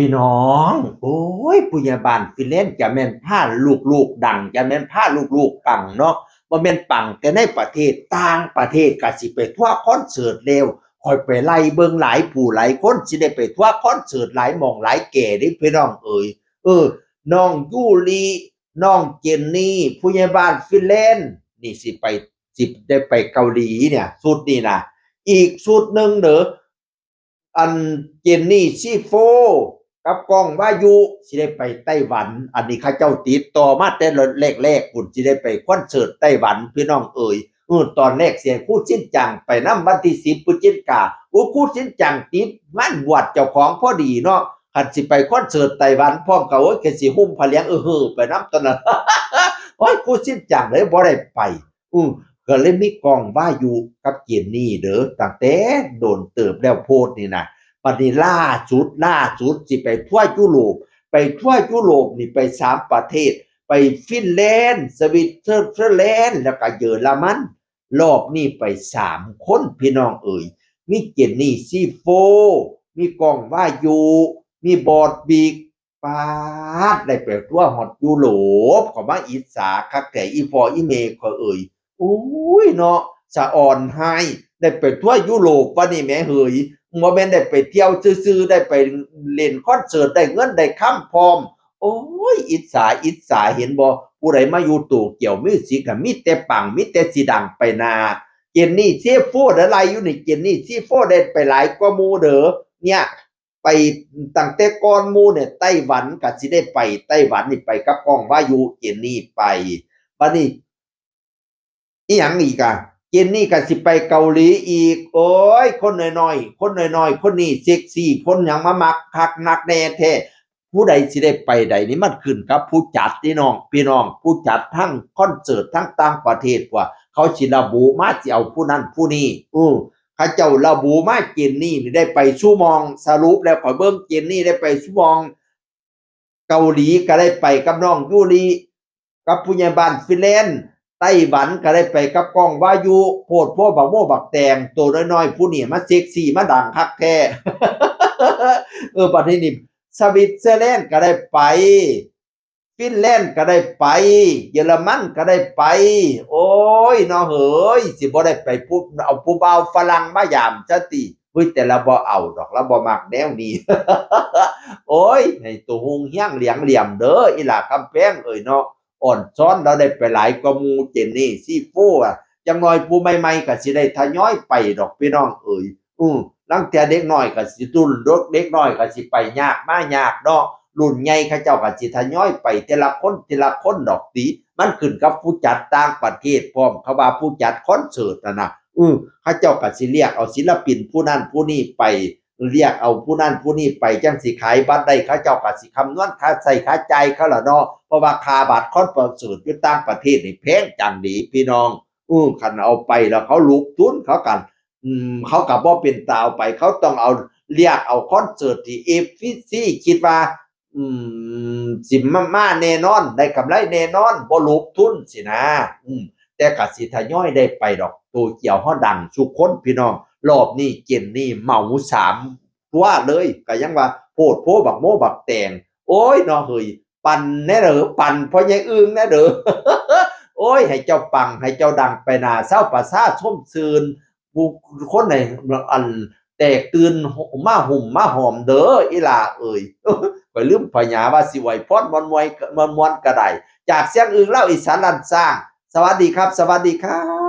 พี่น้อง โอ้ยปุญญาบาลฟิเลนจะแม่นผ้าลูกๆดังจะแม่นผ้าลูกๆปังเนาะบ่แม่นปังแต่ในประเทศต่างประเทศก็สิไปทั่วคอนเสิร์ตเร็วคอยไปไล่เบิ่งหลายผู้หลายคนสิได้ไปทั่วคอนเสิร์ตหลายหม่องหลายแก่ด้พี่น้องเอ่ยเออน้องยูรีน้องเจนนี่ผู้ใหญ่บ้านฟินแลนนี่สิไปสิได้ไปเกาหลีเนี่ยสุดนี่นะอีกสุดหนึ่งเด้ออันเจนนี่ซีโฟ กับกองวายุสิได้ไปไต้หวัน อันนี้ข้าเจ้าติดต่อมาแต่แรกๆคุณสิได้ไปคอนเสิร์ตไต้หวันพี่น้องเอ่ยเออตอนแรกเสียงคู่ชิ้นจังไปน้ำวันที่สิบพฤศจิกาอู้คู่ชิ้นจังติดงานบวชเจ้าของพอดีเนาะคันสิไปคอนเสิร์ตไต้หวันพร้อมกับโอ้ยแกสิหุ้มพะเลียงเออเฮอไปน้ำตอนนั้นโอ้ยกูสิ้นจังเลยบ่ได้ไปอือก็เลยมีกองว่าอยู่กับเจนนี่เด้อตั้งแต่โดนเติบแล้วโพดนี่นะ ปัดนี้ล่าสุดล่าสุดสิไปทั่วยุโรปไปทั่วยุโรปนี่ไปสามประเทศ ไปฟินแลนด์ สวิตเซอร์แลนด์แล้วก็เยอรมัน รอบนี้ไปสามคนพี่น้องเอ่ยมีเจนนี่ซีโฟ มีกองว่ายูมีบอดบีกปาดได้ไปทั่วฮอดยุโรปขอมาอิสาคักแต่อีฟออีเมขอเอ่ยอุ้ยเนาะสะอ่อนให้ได้ไปทั่วยุโรปวะนี่แม่เฮย บ่แม่นได้ไปเที่ยวซื่อๆได้ไปเล่นคอนเสิร์ตได้เงินได้ค้ำพร้อม โอ้ยอิจฉาอิจฉาเห็นบ่ผู้ใดมาอยู่ตู่เกี่ยวมิวสิกก็มีแต่ปังมีแต่สิดังไปนาเจนนี่ซีโฟดอะไรอยู่นี่เจนนี่ซีโฟได้ไปหลายกว่ามูเด้อเนี่ยไปตั้งแต่ก่อนมูเนี่ยไต้หวันก็สิได้ไปไต้หวันนี่ไปกับกองว่าอยู่เจนนี่ไปบัดนี้อีหยังอีกอะ เจนนี่ก็สิไปเกาหลีอีก โอ้ย คนน้อยๆ คนน้อยๆ คนนี้เซ็กซี่คนหยังมามักคักนักแน่แท้ผู้ใดสิได้ไปใดนี่มันขึ้นกับ ผู้จัดพี่น้อง พี่น้อง ผู้จัดทั้งคอนเสิร์ตทั้งต่างประเทศว่า เขาสิระบุมาสิเอาผู้นั้นผู้นี้อือเขาเจ้าระบุมาเจนนี่ได้ไปชั่วมองสรุปแล้วขอเบิ่งเจนนี่ได้ไปชั่วมอง เกาหลีก็ได้ไปกับน้องยูรีกับผู้ใหญ่บ้านฟินแลนด์ ไต้หวันก็ได้ไปกับกล้องวายุโพดพวกบักโมบักแตงตัวน้อยๆผู้นี่มาเซ็กซี่มาดังคักแท้เออบัดนี้นี่สวิตเซอร์แลนด์ก็ได้ไป ฟินแลนด์ก็ได้ไป เยอรมันก็ได้ไป โอ้ยนาะเฮ้ยสิบ่ได้ไปพูดเอาผู้บ่าวฝรั่งมายามจะติเฮ้ยแต่ละบ่เอาดอกละบ่มักแนวนี้โอ้ยให้ตัวหงเฮียงเหลียงเหลี่ยมเด้ออีหลาคำแพงเอ้ยเนาะ อ่อนซ้อนเราได้ไปหลายกว่ามูเจนนี่ซีโฟอะจังน้อยผู้ใหม่ๆก็สิได้ทยอยไปดอกพี่น้องเอ้ยอือลังแต่เด็กน้อยก็สิตุนรถเด็กน้อยก็สิไปยากมายากเนาะรุ่นใหญ่เขาเจ้าก็สิทยอยไปทีละคนทีละคนดอกตีมันขึ้นกับผู้จัดต่างประเทศพร้อมเขาว่าผู้จัดคอนเสิร์ตนะนะอือเขาเจ้าก็สิเรียกเอาศิลปินผู้นั้นผู้นี้ไป เรียกเอาผู้นั้นผู้นี้ไปจังสิขายบัตรได้เขาเจ้าก็สิคำนวณค่าใส่ค่าใจเขาละเนาะเพราะว่าคาบัตรคอนเสิร์ตอยู่ต่างประเทศนี่แพงจังดีพี่น้องอือคันเอาไปแล้วเขาลุกทุนเขากัน อืมเขากับบ่เป็นตาเอาไป เขาต้องเอาเรียกเอาคอนเสิร์ตที่เอฟซีคิดว่า อืมสิมามาแน่นอน ได้กำไรแน่นอนบ่ลงทุนสินะ อืมแต่กสิทยอยได้ไปดอกตัวเกี่ยวเฮาดังสุคนพี่น้อง รอบนี้เจนนี่เหมาสามตัวเลยก็ยังว่าโพดโพบักโมบักแตงโอ้ยนาะเฮยปันแน่เด้อปันเพราะยายอึ้งแน่เด้อโอ้ย ให้เจ้าปังให้เจ้าดังไปหนาเศร้าประสาชมซืนผู้คนในอันแตกตื่นมาหุ่มมาหอมเด้ออีหลาเอ่ยไปลืมพญาว่าสิไหวพอดมอนมวยมอนมวนกระไดจากเสียงอึงเล่าอีสานลันสร้าง สวัสดีครับ สวัสดีครับ